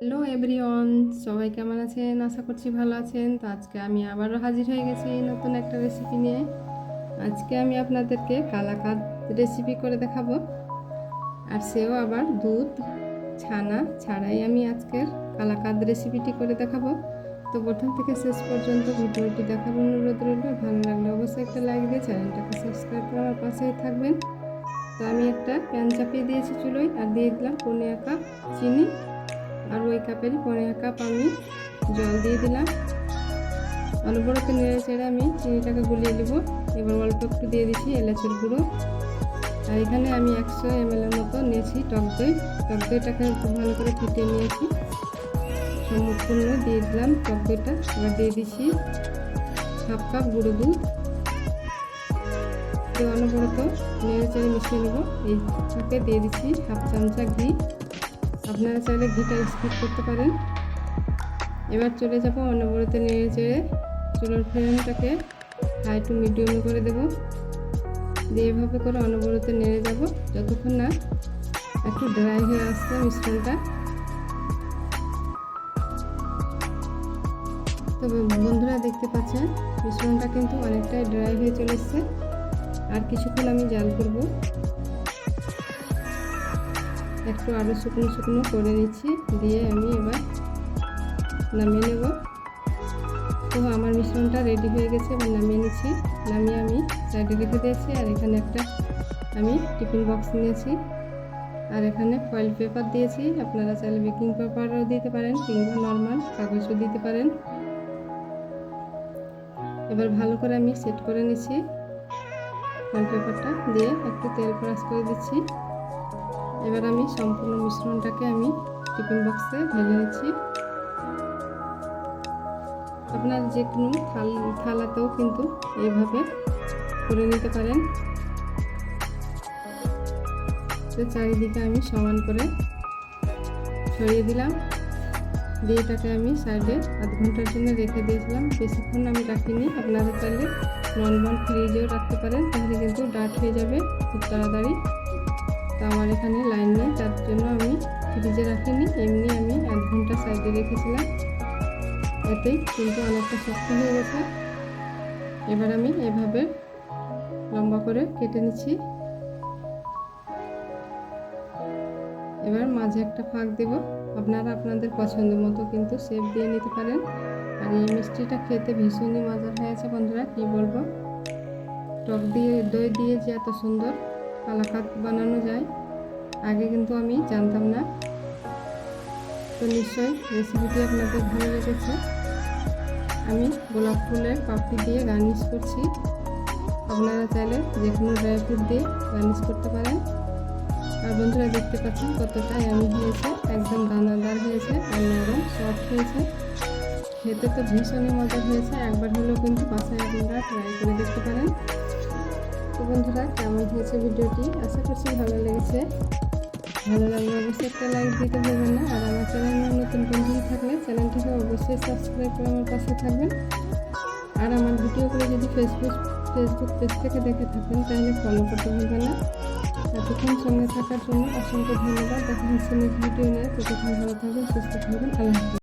Hello everyone, সবাই কেমন আছেন? আশা করছি ভালো আছেন। তো আজকে আমি আবারও হাজির হয়ে গেছি নতুন একটা রেসিপি নিয়ে। আজকে আমি আপনাদেরকে কালাকাদ রেসিপি করে দেখাবো। আর সেও আবার দুধ, ছানা ছাড়াই আমি আজকের কালাকাদ রেসিপিটি করে দেখাবো। তো প্রথম থেকে শেষ পর্যন্ত ভিডিওটি দেখার অনুরোধ রইল। ভালো লাগলে অবশ্যই একটা লাইক দিয়ে চ্যানেলটাকে সাবস্ক্রাইব করে আমার পাশেই থাকবেন। তো আমি একটা প্যান চাপিয়ে দিয়েছি চুলোয়, আর দিয়ে দিলাম পনেরো কাপ চিনি। আর ওই কাপেরই পনেরো কাপ আমি জল দিয়ে দিলাম। অনবরত নেড়ে চেড়ে আমি চিনিটাকে গুলিয়ে নেব। এবার অল্প একটু দিয়ে দিচ্ছি এলাচের গুঁড়ো। আর এখানে আমি একশো এমএলের মতো নিয়েছি টক দই। টক দইটাকে ভালো করে ফুটিয়ে নিয়েছি। সম্পূর্ণ দিয়ে দিলাম টক দইটা। এবার দিয়ে দিচ্ছি হাফ কাপ গুঁড়ো দুধ। অনবরত নেড়ে চেড়ে মিশিয়ে নেব। এই ফাঁকে দিয়ে দিচ্ছি হাফ চামচা ঘি। আপনারা চাইলে ঘিটা স্কিপ করতে পারেন। এবার চলে যাব অনবরত নেড়ে চেড়ে চুলোর ফ্লেমটাকে হাই টু মিডিয়ামে করে দেব। দিয়ে এভাবে করে অনবরত নেড়ে যাব, যতক্ষণ না একটু ড্রাই হয়ে আসছে মিশ্রণটা। তবে বন্ধুরা দেখতে পাচ্ছেন, মিশ্রণটা কিন্তু অনেকটাই ড্রাই হয়ে চলে এসছে। আর কিছুক্ষণ আমি জাল করব। একটু আরও শুকনো শুকনো করে নিচ্ছি দিয়ে আমি এবার নামিয়ে নেব। তো আমার মিশ্রণটা রেডি হয়ে গেছে, এবার নামিয়ে নিচ্ছি। নামিয়ে আমি সাইডে রেখে দিয়েছি, আর এখানে একটা আমি টিফিন বক্স নিয়েছি। আর এখানে ফয়েল পেপার দিয়েছি, আপনারা চাইলে বেকিং পেপারও দিতে পারেন, কিংবা নর্মাল কাগজও দিতে পারেন। এবার ভালো করে আমি সেট করে নিচ্ছি। ফয়েল পেপারটা দিয়ে একটু তেল ব্রাশ করে দিচ্ছি। এবার আমি সম্পূর্ণ মিশ্রণটাকে আমি টিফিন বক্সে ঢেলে নিচ্ছি। আপনার যে কোনো থাল, থালাতেও কিন্তু এইভাবে করে নিতে পারেন। চারিদিকে আমি সমান করে ছড়িয়ে দিলাম। দিয়ে এটাকে আমি সাইডে আধ ঘণ্টার জন্য রেখে দিয়েছিলাম। বেশিক্ষণ আমি রাখিনি। আপনারা চাইলে নর্মাল ফ্রিজেও রাখতে পারেন। তাহলে কিন্তু ডাট হয়ে যাবে। খুব তাড়াতাড়ি। তো আমার এখানে লাইন নেই তার জন্য আমি ফ্রিজে রাখিনি। এমনি আমি আধ ঘণ্টা সাইডে রেখেছিলাম। এতেই কিন্তু অনেকটা শক্ত হয়ে গেছে। এবার আমি এভাবে লম্বা করে কেটে নিচ্ছি। এবার মাঝে একটা ফাঁক দেব। আপনারা আপনাদের পছন্দ মতো কিন্তু শেপ দিয়ে নিতে পারেন। আর এই মিষ্টিটা খেতে ভীষণই মজার হয়েছে বন্ধুরা, কি বলব? টক দিয়ে, দই দিয়ে যে এত সুন্দর। কালাকাত বানানো যায়। আগে কিন্তু আমি জানতাম না। তো নিশ্চয়ই রেসিপিটি আপনাদের ভালো লেগেছে। আমি গোলাপ ফুলের পাপড়ি দিয়ে গার্নিশ করছি। আপনারা চাইলে যে কোনো ড্রাই ফ্রুট দিয়ে গার্নিশ করতে পারেন। আর বন্ধুরা দেখতে পাচ্ছেন কতটা আমি হয়েছে। একদম দানাদার হয়েছে, আর নরম সফট হয়েছে। খেতে তো ভীষণই মজা হয়েছে। একবার হলেও কিন্তু বাসায় আপনারা ট্রাই করে দেখতে পারেন। তো বন্ধুরা, কেমন হয়েছে ভিডিওটি? আশা করছি ভালো লেগেছে। ভালো লাগলে অবশ্যই একটা লাইক দিতে ভুলবেন না। আর আমার চ্যানেলে নতুন বন্ধু থাকলে চ্যানেলটিকে অবশ্যই সাবস্ক্রাইব করে আমার পাশে থাকবেন। আর আমার ভিডিওগুলো যদি ফেসবুক ফেসবুক পেজ থেকে দেখে থাকেন, তাহলে ফলো করতে ভুলবেন না। এতক্ষণ সঙ্গে থাকার জন্য অসংখ্য ধন্যবাদ। দেখা হচ্ছে নেক্সট ভিডিও নিয়ে। ততক্ষণ ভালো থাকবেন, সুস্থ থাকবেন। আল্লাহ